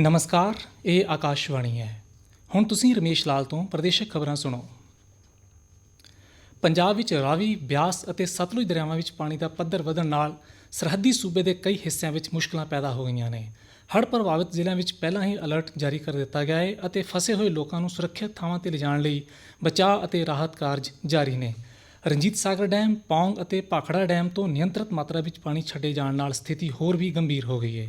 ਨਮਸਕਾਰ, ਇਹ ਆਕਾਸ਼ਵਾਣੀ ਹੈ। ਹੁਣ ਤੁਸੀਂ ਰਮੇਸ਼ ਲਾਲ ਤੋਂ ਪ੍ਰਦੇਸ਼ਕ ਖਬਰਾਂ ਸੁਣੋ। ਪੰਜਾਬ ਵਿੱਚ ਰਾਵੀ, ਬਿਆਸ ਅਤੇ ਸਤਲੁਜ ਦਰਿਆਵਾਂ ਵਿੱਚ ਪਾਣੀ ਦਾ ਪੱਧਰ ਵਧਣ ਨਾਲ ਸਰਹੱਦੀ ਸੂਬੇ ਦੇ ਕਈ ਹਿੱਸਿਆਂ ਵਿੱਚ ਮੁਸ਼ਕਲਾਂ ਪੈਦਾ ਹੋ ਗਈਆਂ ਨੇ। ਹੜ੍ਹ ਪ੍ਰਭਾਵਿਤ ਜ਼ਿਲ੍ਹਿਆਂ ਵਿੱਚ ਪਹਿਲਾਂ ਹੀ ਅਲਰਟ ਜਾਰੀ ਕਰ ਦਿੱਤਾ ਗਿਆ ਹੈ ਅਤੇ ਫਸੇ ਹੋਏ ਲੋਕਾਂ ਨੂੰ ਸੁਰੱਖਿਅਤ ਥਾਵਾਂ ਤੇ ਲਿਜਾਣ ਲਈ ਬਚਾਅ ਅਤੇ ਰਾਹਤ ਕਾਰਜ ਜਾਰੀ ਨੇ। ਰਣਜੀਤ ਸਾਗਰ ਡੈਮ, ਪੌਂਗ ਅਤੇ ਭਾਖੜਾ ਡੈਮ ਤੋਂ ਨਿਯੰਤਰਿਤ ਮਾਤਰਾ ਵਿੱਚ ਪਾਣੀ ਛੱਡੇ ਜਾਣ ਨਾਲ ਸਥਿਤੀ ਹੋਰ ਵੀ ਗੰਭੀਰ ਹੋ ਗਈ ਹੈ।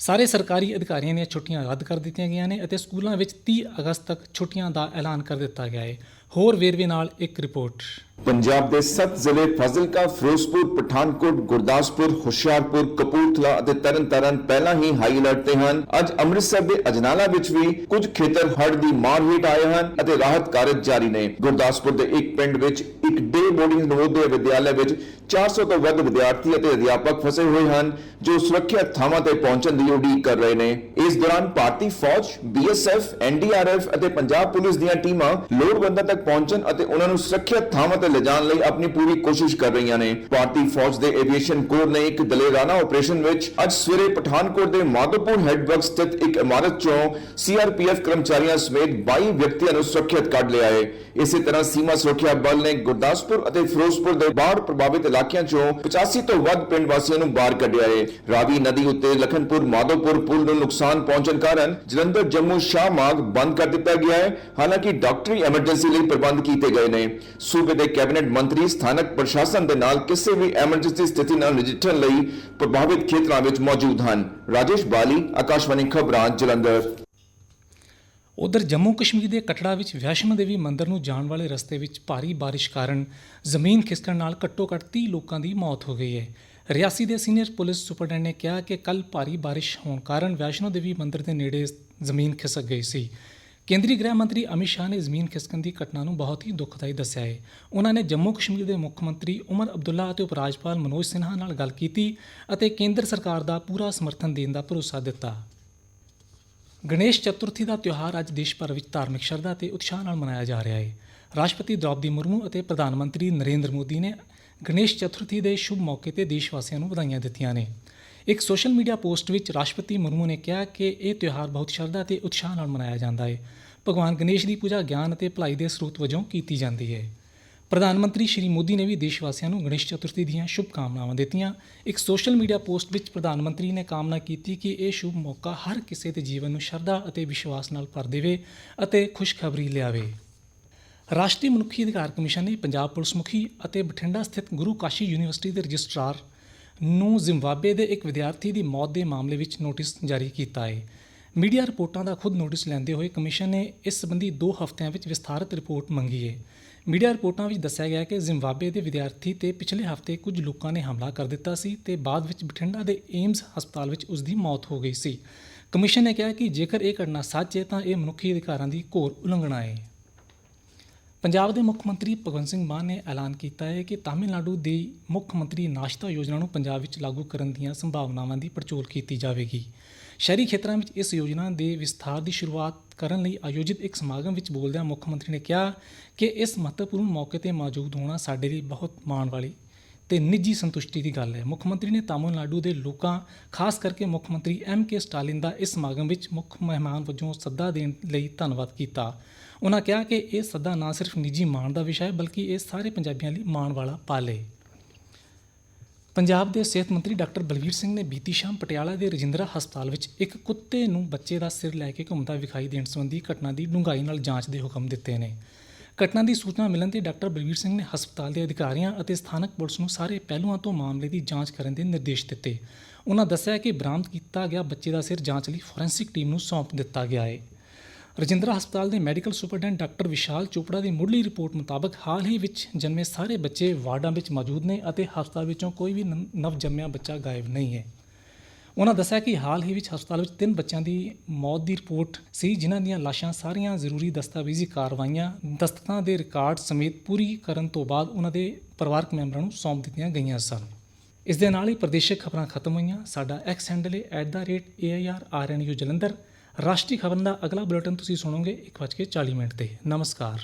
ਸਾਰੇ ਸਰਕਾਰੀ ਅਧਿਕਾਰੀਆਂ ਦੀਆਂ ਛੁੱਟੀਆਂ ਰੱਦ ਕਰ ਦਿੱਤੀਆਂ ਗਈਆਂ ਨੇ ਅਤੇ ਸਕੂਲਾਂ ਵਿੱਚ 30 ਅਗਸਤ ਤੱਕ ਛੁੱਟੀਆਂ ਦਾ ਐਲਾਨ ਕਰ ਦਿੱਤਾ ਗਿਆ ਹੈ। ਹੋਰ ਵੇਰਵੇ ਨਾਲ ਇੱਕ ਰਿਪੋਰਟ। ਪੰਜਾਬ ਦੇ 7 ਜ਼ਿਲ੍ਹੇ ਫਾਜ਼ਿਲਕਾ, ਫਿਰੋਜ਼ਪੁਰ, ਪਠਾਨਕੋਟ, ਗੁਰਦਾਸਪੁਰ, ਹੁਸ਼ਿਆਰਪੁਰ, ਕਪੂਰਥਲਾ ਅਤੇ ਤਰਨਤਾਰਨ ਪਹਿਲਾਂ ਹੀ ਹਾਈ ਅਲਰਟ ਤੇ ਹਨ। ਅੱਜ ਅੰਮ੍ਰਿਤਸਰ ਦੇ ਅਜਨਾਲਾ ਵਿੱਚ ਵੀ ਕੁਝ ਖੇਤਰ ਹੜ੍ਹ ਦੀ ਮਾਰ ਹੇਠ ਆਏ ਹਨ ਅਤੇ ਰਾਹਤ ਕਾਰਜ ਜਾਰੀ ਨੇ। ਗੁਰਦਾਸਪੁਰ ਦੇ ਇੱਕ ਪਿੰਡ ਵਿੱਚ ਇੱਕ ਡੇ ਬੋਰਡਿੰਗ ਨਵੋਦਿਆ ਵਿਦਿਆਲਿਆ ਵਿੱਚ 400 ਤੋਂ ਵੱਧ ਵਿਦਿਆਰਥੀ ਅਤੇ ਅਧਿਆਪਕ ਫਸੇ ਹੋਏ ਹਨ, ਜੋ ਸੁਰੱਖਿਅਤ ਥਾਵਾਂ ਤੇ ਪਹੁੰਚਣ ਦੀ ਉਡੀਕ ਕਰ ਰਹੇ ਨੇ। ਇਸ ਦੌਰਾਨ ਭਾਰਤੀ ਫੌਜ ਬੀਐਸਐਫ ਐਨਡੀਆਰਐਫ ਅਤੇ ਪੰਜਾਬ ਪੁਲਿਸ ਦੀਆਂ ਟੀਮਾਂ ਲੋੜਵੰਦਾਂ ਤੱਕ ਪਹੁੰਚਣ ਅਤੇ ਉਹਨਾਂ ਨੂੰ ਸੁਰੱਖਿਅਤ ਥਾਵਾਂ ਤੇ ਲਿਜਾਣ ਲਈ ਆਪਣੀ ਪੂਰੀ ਕੋਸ਼ਿਸ਼ ਕਰ ਰਹੀਆਂ ਨੇ। ਭਾਰਤੀ ਫੌਜ ਦੇ ਐਵੀਏਸ਼ਨ ਕੋਰ ਨੇ ਇੱਕ ਦਲੇਰਾਨਾ ਆਪਰੇਸ਼ਨ ਵਿੱਚ ਅੱਜ ਸਵੇਰੇ ਪਠਾਨਕੋਟ ਦੇ ਮਾਧੋਪੁਰ ਹੈਡਵਰਕ ਸਥਿਤ ਇੱਕ ਇਮਾਰਤ ਚੋਂ ਸੀਆਰਪੀਐਫ ਕਰਮਚਾਰੀਆਂ ਸਮੇਤ 22 ਵਿਅਕਤੀਆਂ ਨੂੰ ਸੁਰੱਖਿਅਤ ਕੱਢ ਲਿਆ ਹੈ ਇਸੇ ਤਰ੍ਹਾਂ ਸੀਮਾ ਸੁਰੱਖਿਆ ਬਲ ਨੇ ਗੁਰਦਾਸਪੁਰ ਅਤੇ ਫਿਰੋਜ਼ਪੁਰ ਦੇ ਬਾੜ ਪ੍ਰਭਾਵਿਤ ਇਲਾਕਿਆਂ ਚੋਂ 85 ਤੋਂ ਵੱਧ ਪਿੰਡ ਵਾਸੀਆਂ ਨੂੰ ਬਾਹਰ ਕੱਢਿਆ ਹੈ ਰਾਵੀ ਨਦੀ ਉੱਤੇ ਲਖਨਪੁਰ ਮਾਧੋਪੁਰ ਪੁਲ ਨੂੰ ਨੁਕਸਾਨ ਪਹੁੰਚਣ ਕਾਰਨ ਜਲੰਧਰ ਜੰਮੂ ਸ਼ਾਹ ਮਾਰਗ ਬੰਦ ਕਰ ਦਿੱਤਾ ਗਿਆ ਹੈ ਹਾਲਾਂਕਿ ਡਾਕਟਰੀ ਐਮਰਜੈਂਸੀ ਲਈ ਪ੍ਰਬੰਧ ਕੀਤੇ ਗਏ ਨੇ। ਸੂਬੇ ਦੇ ਕੈਬਨਿਟ ਮੰਤਰੀ, ਸਥਾਨਕ ਪ੍ਰਸ਼ਾਸਨ ਦੇ ਨਾਲ ਕਿਸੇ ਵੀ ਐਮਰਜੈਂਸੀ ਸਥਿਤੀ ਨਾਲ ਨਜਿੱਠਣ ਲਈ ਪ੍ਰਭਾਵਿਤ ਖੇਤਰਾਂ ਵਿੱਚ ਮੌਜੂਦ ਹਨ। ਰਾਜੇਸ਼ ਬਾਲੀ, ਆਕਾਸ਼ਵਾਣੀ ਖਬਰਾਂ, ਜਲੰਧਰ। ਉਧਰ ਜੰਮੂ ਕਸ਼ਮੀਰ ਦੇ ਕਟੜਾ ਵਿੱਚ ਵੈਸ਼ਨੋ ਦੇਵੀ ਮੰਦਿਰ ਨੂੰ ਜਾਣ ਵਾਲੇ ਰਸਤੇ ਵਿੱਚ ਭਾਰੀ ਬਾਰਿਸ਼ ਕਾਰਨ ਜ਼ਮੀਨ ਖਿਸਕਣ ਨਾਲ ਘੱਟੋ-ਘੱਟ 30 ਲੋਕਾਂ ਦੀ ਮੌਤ ਹੋ ਗਈ ਹੈ। ਰਿਆਸੀ ਦੇ ਸੀਨੀਅਰ ਪੁਲਿਸ ਸੁਪਰਡੈਂਟ ਨੇ ਕਿਹਾ ਕਿ ਕੱਲ ਭਾਰੀ ਬਾਰਿਸ਼ ਹੋਣ ਕਾਰਨ ਵੈਸ਼ਨੋ ਦੇਵੀ ਮੰਦਿਰ ਦੇ ਨੇੜੇ ਜ਼ਮੀਨ ਖਿਸਕ ਗਈ ਸੀ। ਕੇਂਦਰੀ ਗ੍ਰਹਿ ਮੰਤਰੀ ਅਮਿਤ ਸ਼ਾਹ ਨੇ ਜ਼ਮੀਨ ਖਿਸਕਣ ਦੀ ਘਟਨਾ ਨੂੰ ਬਹੁਤ ਹੀ ਦੁਖਦਾਈ ਦੱਸਿਆ ਹੈ। ਉਹਨਾਂ ਨੇ ਜੰਮੂ ਕਸ਼ਮੀਰ ਦੇ ਮੁੱਖ ਮੰਤਰੀ ਉਮਰ ਅਬਦੁੱਲਾ ਅਤੇ ਉਪ ਰਾਜਪਾਲ ਮਨੋਜ ਸਿਨਹਾ ਨਾਲ ਗੱਲ ਕੀਤੀ ਅਤੇ ਕੇਂਦਰ ਸਰਕਾਰ ਦਾ ਪੂਰਾ ਸਮਰਥਨ ਦੇਣ ਦਾ ਭਰੋਸਾ ਦਿੱਤਾ। ਗਣੇਸ਼ ਚਤੁਰਥੀ ਦਾ ਤਿਉਹਾਰ ਅੱਜ ਦੇਸ਼ ਭਰ ਵਿੱਚ ਧਾਰਮਿਕ ਸ਼ਰਧਾ ਤੇ ਉਤਸ਼ਾਹ ਨਾਲ ਮਨਾਇਆ ਜਾ ਰਿਹਾ ਹੈ। ਰਾਸ਼ਟਰਪਤੀ ਦ੍ਰੌਪਦੀ ਮੁਰਮੂ ਅਤੇ ਪ੍ਰਧਾਨ ਮੰਤਰੀ ਨਰਿੰਦਰ ਮੋਦੀ ਨੇ ਗਣੇਸ਼ ਚਤੁਰਥੀ ਦੇ ਸ਼ੁਭ ਮੌਕੇ ਤੇ ਦੇਸ਼ ਵਾਸੀਆਂ ਨੂੰ ਵਧਾਈਆਂ ਦਿੱਤੀਆਂ ਨੇ। ਇੱਕ ਸੋਸ਼ਲ ਮੀਡੀਆ ਪੋਸਟ ਵਿੱਚ ਰਾਸ਼ਟਰਪਤੀ ਮੁਰਮੂ ਨੇ ਕਿਹਾ ਕਿ ਇਹ ਤਿਉਹਾਰ ਬਹੁਤ ਸ਼ਰਧਾ ਤੇ ਉਤਸ਼ਾਹ ਨਾਲ ਮਨਾਇਆ ਜਾਂਦਾ ਹੈ। ਭਗਵਾਨ ਗਣੇਸ਼ ਦੀ ਪੂਜਾ ਗਿਆਨ ਅਤੇ ਭਲਾਈ ਦੇ ਸਰੋਤ ਵਜੋਂ ਕੀਤੀ ਜਾਂਦੀ ਹੈ। ਪ੍ਰਧਾਨ ਮੰਤਰੀ ਸ਼੍ਰੀ ਮੋਦੀ ਨੇ ਵੀ ਦੇਸ਼ ਵਾਸੀਆਂ ਨੂੰ ਗਣੇਸ਼ ਚਤੁਰਥੀ ਦੀਆਂ ਸ਼ੁਭ ਕਾਮਨਾਵਾਂ ਦਿੱਤੀਆਂ। ਇੱਕ ਸੋਸ਼ਲ ਮੀਡੀਆ ਪੋਸਟ ਵਿੱਚ ਪ੍ਰਧਾਨ ਮੰਤਰੀ ਨੇ ਕਾਮਨਾ ਕੀਤੀ ਕਿ ਇਹ ਸ਼ੁਭ ਮੌਕਾ ਹਰ ਕਿਸੇ ਦੇ ਜੀਵਨ ਨੂੰ ਸ਼ਰਧਾ ਅਤੇ ਵਿਸ਼ਵਾਸ ਨਾਲ ਭਰ ਦੇਵੇ ਅਤੇ ਖੁਸ਼ਖਬਰੀ ਲਿਆਵੇ। ਰਾਸ਼ਟਰੀ ਮਨੁੱਖੀ ਅਧਿਕਾਰ ਕਮਿਸ਼ਨ ਨੇ ਪੰਜਾਬ ਪੁਲਿਸ ਮੁਖੀ ਅਤੇ ਬਠਿੰਡਾ ਸਥਿਤ ਗੁਰੂ ਕਾਸ਼ੀ ਯੂਨੀਵਰਸਿਟੀ ਦੇ ਰਜਿਸਟਰਾਰ ਨੂੰ ਜ਼ਿੰਬਾਬਵੇ ਦੇ ਇੱਕ ਵਿਦਿਆਰਥੀ ਦੀ ਮੌਤ ਦੇ ਮਾਮਲੇ ਵਿੱਚ ਨੋਟਿਸ ਜਾਰੀ ਕੀਤਾ ਹੈ। ਮੀਡੀਆ ਰਿਪੋਰਟਾਂ ਦਾ ਖੁਦ ਨੋਟਿਸ ਲੈਂਦੇ ਹੋਏ ਕਮਿਸ਼ਨ ਨੇ ਇਸ ਸੰਬੰਧੀ 2 ਹਫ਼ਤਿਆਂ ਵਿੱਚ ਵਿਸਥਾਰਤ ਰਿਪੋਰਟ ਮੰਗੀ ਹੈ। ਮੀਡੀਆ ਰਿਪੋਰਟਾਂ ਵਿੱਚ ਦੱਸਿਆ ਗਿਆ ਕਿ ਜ਼ਿੰਬਾਬਵੇ ਦੇ ਵਿਦਿਆਰਥੀ ਤੇ ਪਿਛਲੇ ਹਫ਼ਤੇ ਕੁਝ ਲੋਕਾਂ ਨੇ ਹਮਲਾ ਕਰ ਦਿੱਤਾ ਸੀ ਤੇ ਬਾਅਦ ਵਿੱਚ ਬਠਿੰਡਾ ਦੇ ਏਮਸ ਹਸਪਤਾਲ ਵਿੱਚ ਉਸ ਦੀ ਮੌਤ ਹੋ ਗਈ ਸੀ। ਕਮਿਸ਼ਨ ਨੇ ਕਿਹਾ ਕਿ ਜੇਕਰ ਇਹ ਘਟਨਾ ਸੱਚ ਹੈ ਤਾਂ ਇਹ ਮਨੁੱਖੀ ਅਧਿਕਾਰਾਂ ਦੀ ਘੋਰ ਉਲੰਘਣਾ ਹੈ। ਪੰਜਾਬ ਦੇ ਮੁੱਖ ਮੰਤਰੀ ਭਗਵੰਤ ਸਿੰਘ ਮਾਨ ਨੇ ਐਲਾਨ ਕੀਤਾ ਹੈ ਕਿ ਤਾਮਿਲਨਾਡੂ ਦੀ ਮੁੱਖ ਮੰਤਰੀ ਨਾਸ਼ਤਾ ਯੋਜਨਾ ਨੂੰ ਪੰਜਾਬ ਵਿੱਚ ਲਾਗੂ ਕਰਨ ਦੀਆਂ ਸੰਭਾਵਨਾਵਾਂ ਦੀ ਪੜਚੋਲ ਕੀਤੀ ਜਾਵੇਗੀ। ਸ਼ਹਿਰੀ ਖੇਤਰਾਂ ਵਿੱਚ ਇਸ ਯੋਜਨਾ ਦੇ ਵਿਸਥਾਰ ਦੀ ਸ਼ੁਰੂਆਤ ਕਰਨ ਲਈ ਆਯੋਜਿਤ ਇੱਕ ਸਮਾਗਮ ਵਿੱਚ ਬੋਲਦਿਆਂ ਮੁੱਖ ਮੰਤਰੀ ਨੇ ਕਿਹਾ ਕਿ ਇਸ ਮਹੱਤਵਪੂਰਨ ਮੌਕੇ ਤੇ ਮੌਜੂਦ ਹੋਣਾ ਸਾਡੇ ਲਈ ਬਹੁਤ ਮਾਣ ਵਾਲੀ ਤੇ ਨਿੱਜੀ ਸੰਤੁਸ਼ਟੀ ਦੀ ਗੱਲ ਹੈ। ਮੁੱਖ ਮੰਤਰੀ ਨੇ ਤਾਮਿਲਨਾਡੂ ਦੇ ਲੋਕਾਂ, ਖਾਸ ਕਰਕੇ ਮੁੱਖ ਮੰਤਰੀ ਐਮ ਕੇ ਸਟਾਲਿਨ ਦਾ ਇਸ ਸਮਾਗਮ ਵਿੱਚ ਮੁੱਖ ਮਹਿਮਾਨ ਵਜੋਂ ਸੱਦਾ ਦੇਣ ਲਈ ਧੰਨਵਾਦ ਕੀਤਾ। ਉਹਨਾਂ ਕਿਹਾ ਕਿ ਇਹ ਸੱਦਾ ਨਾ ਸਿਰਫ ਨਿੱਜੀ ਮਾਣ ਦਾ ਵਿਸ਼ਾ ਹੈ, ਬਲਕਿ ਇਹ ਸਾਰੇ ਪੰਜਾਬੀਆਂ ਲਈ ਮਾਣ ਵਾਲਾ ਪਲ ਹੈ। ਪੰਜਾਬ ਦੇ ਸਿਹਤ ਮੰਤਰੀ ਡਾਕਟਰ ਬਲਵੀਰ ਸਿੰਘ ਨੇ ਬੀਤੀ ਸ਼ਾਮ ਪਟਿਆਲਾ ਦੇ ਰਜਿੰਦਰਾ ਹਸਪਤਾਲ ਵਿੱਚ ਇੱਕ ਕੁੱਤੇ ਨੂੰ ਬੱਚੇ ਦਾ ਸਿਰ ਲੈ ਕੇ ਘੁੰਮਦਾ ਵਿਖਾਈ ਦੇਣ ਸੰਬੰਧੀ ਘਟਨਾ ਦੀ ਡੂੰਘਾਈ ਨਾਲ ਜਾਂਚ ਦੇ ਹੁਕਮ ਦਿੱਤੇ ਨੇ। ਘਟਨਾ ਦੀ ਸੂਚਨਾ ਮਿਲਣ ਤੇ ਡਾਕਟਰ ਬਲਵੀਰ ਸਿੰਘ ਨੇ ਹਸਪਤਾਲ ਦੇ ਅਧਿਕਾਰੀਆਂ ਅਤੇ ਸਥਾਨਕ ਪੁਲਿਸ ਨੂੰ ਸਾਰੇ ਪਹਿਲੂਆਂ ਤੋਂ ਮਾਮਲੇ ਦੀ ਜਾਂਚ ਕਰਨ ਦੇ ਨਿਰਦੇਸ਼ ਦਿੱਤੇ। ਉਹਨਾਂ ਦੱਸਿਆ ਕਿ ਬਰਾਮਦ ਕੀਤਾ ਗਿਆ ਬੱਚੇ ਦਾ ਸਿਰ ਜਾਂਚ ਲਈ ਫੋਰੈਂਸਿਕ ਟੀਮ ਨੂੰ ਸੌਂਪ ਦਿੱਤਾ ਗਿਆ ਹੈ। ਰਜਿੰਦਰਾ ਹਸਪਤਾਲ ਦੇ medical superintendent doctor Vishal Chopra ਦੀ ਮੁੱਢਲੀ ਰਿਪੋਰਟ ਮੁਤਾਬਕ ਹਾਲ ਹੀ ਵਿੱਚ ਜਨਮੇ ਸਾਰੇ ਬੱਚੇ ਵਾਰਡਾਂ ਵਿੱਚ ਮੌਜੂਦ ਨੇ ਅਤੇ ਹਸਪਤਾਲ ਵਿੱਚੋਂ ਕੋਈ ਵੀ ਨ- ਨਵ ਜੰਮਿਆ ਬੱਚਾ ਗਾਇਬ ਨਹੀਂ ਹੈ। ਉਹਨਾਂ ਦੱਸਿਆ ਕਿ ਹਾਲ ਹੀ ਵਿੱਚ ਹਸਪਤਾਲ ਵਿੱਚ ਤਿੰਨ ਬੱਚਿਆਂ ਦੀ ਮੌਤ ਦੀ ਰਿਪੋਰਟ ਸੀ, ਜਿਨ੍ਹਾਂ ਦੀਆਂ ਲਾਸ਼ਾਂ ਸਾਰੀਆਂ ਜ਼ਰੂਰੀ ਦਸਤਾਵੇਜ਼ੀ ਕਾਰਵਾਈਆਂ, ਦਸਤਖਤਾਂ ਦੇ ਰਿਕਾਰਡ ਸਮੇਤ ਪੂਰੀ ਕਰਨ ਤੋਂ ਬਾਅਦ ਉਹਨਾਂ ਦੇ ਪਰਿਵਾਰਕ ਮੈਂਬਰਾਂ ਨੂੰ ਸੌਂਪ ਦਿੱਤੀਆਂ ਗਈਆਂ ਸਨ। ਇਸ ਦੇ ਨਾਲ ਹੀ ਪ੍ਰਦੇਸ਼ਕ ਖਬਰਾਂ ਖਤਮ ਹੋਈਆਂ। ਸਾਡਾ ਐਕਸ ਹੈਂਡਲ ਹੈ @airrnu ਜਲੰਧਰ। ਰਾਸ਼ਟਰੀ ਖਬਰਾਂ ਦਾ ਅਗਲਾ ਬੁਲੇਟਿਨ ਤੁਸੀਂ ਸੁਣੋਗੇ 1:40 ਮਿੰਟ ਤੇ। ਨਮਸਕਾਰ।